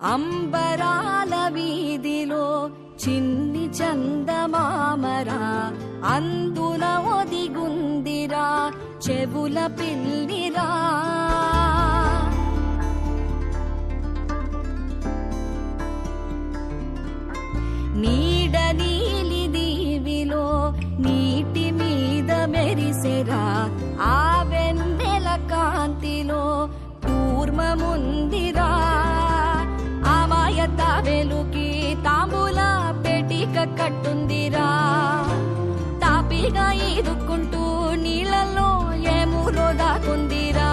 అంబరాల వీధిలో చిన్ని చందమామరా అందున ఒదిగుందిరా చెవుల పిల్లిరా. నీడ నీలి దీవిలో నీటి మీద మెరిసెరా ఆ వెన్నెల కాంతిలో కూర్మముందిరా పెటిక కట్టుందిరా. తాపీగా ఈదుకుంటూ నీళ్ళలో ఏమూలో దాకుందిరా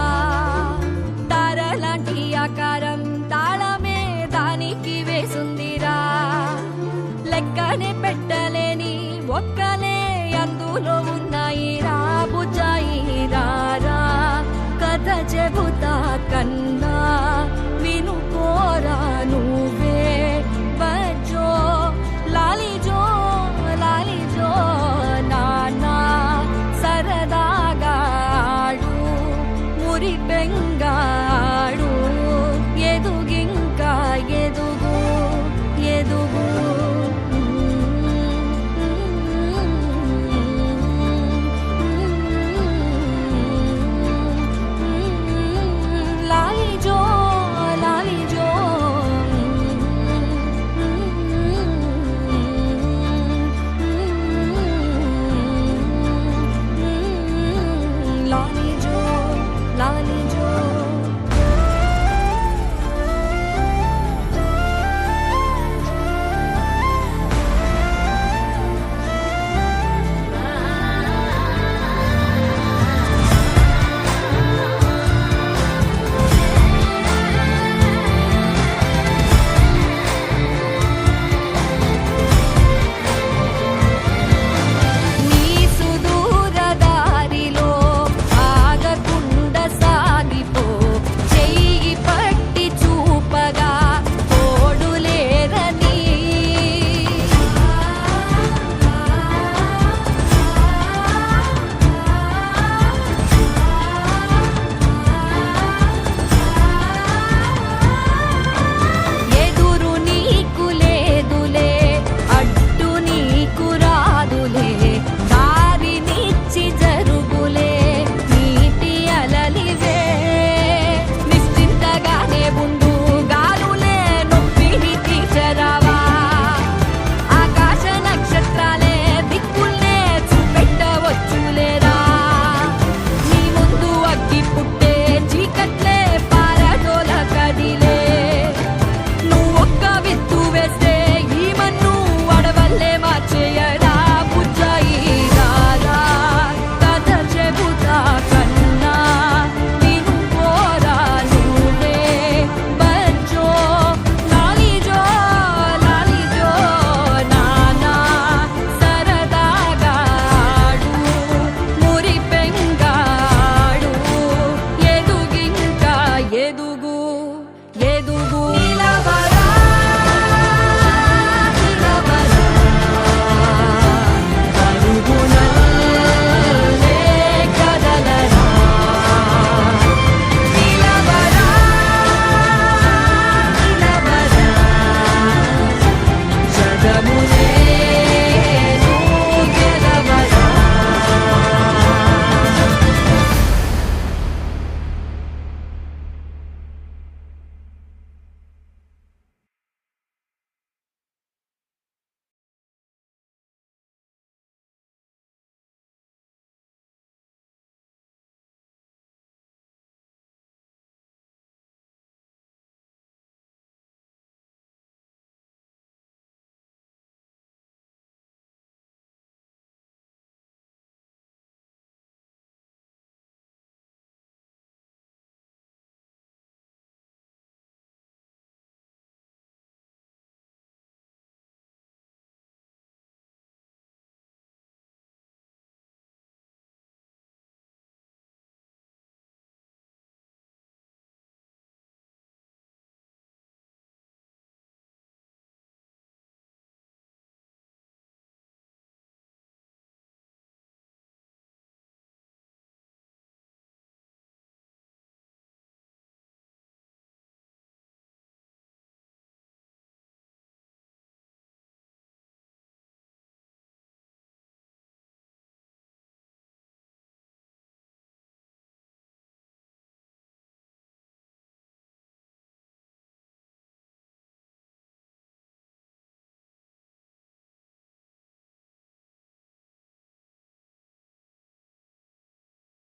తారలాంటి ఆకారం తాళమే దానికి వేసుందిరా. లెక్కనే పెట్టలేని ఒక్కలే అందులో ఉన్నాయి రా రారా కథ చెబుతా కన్నా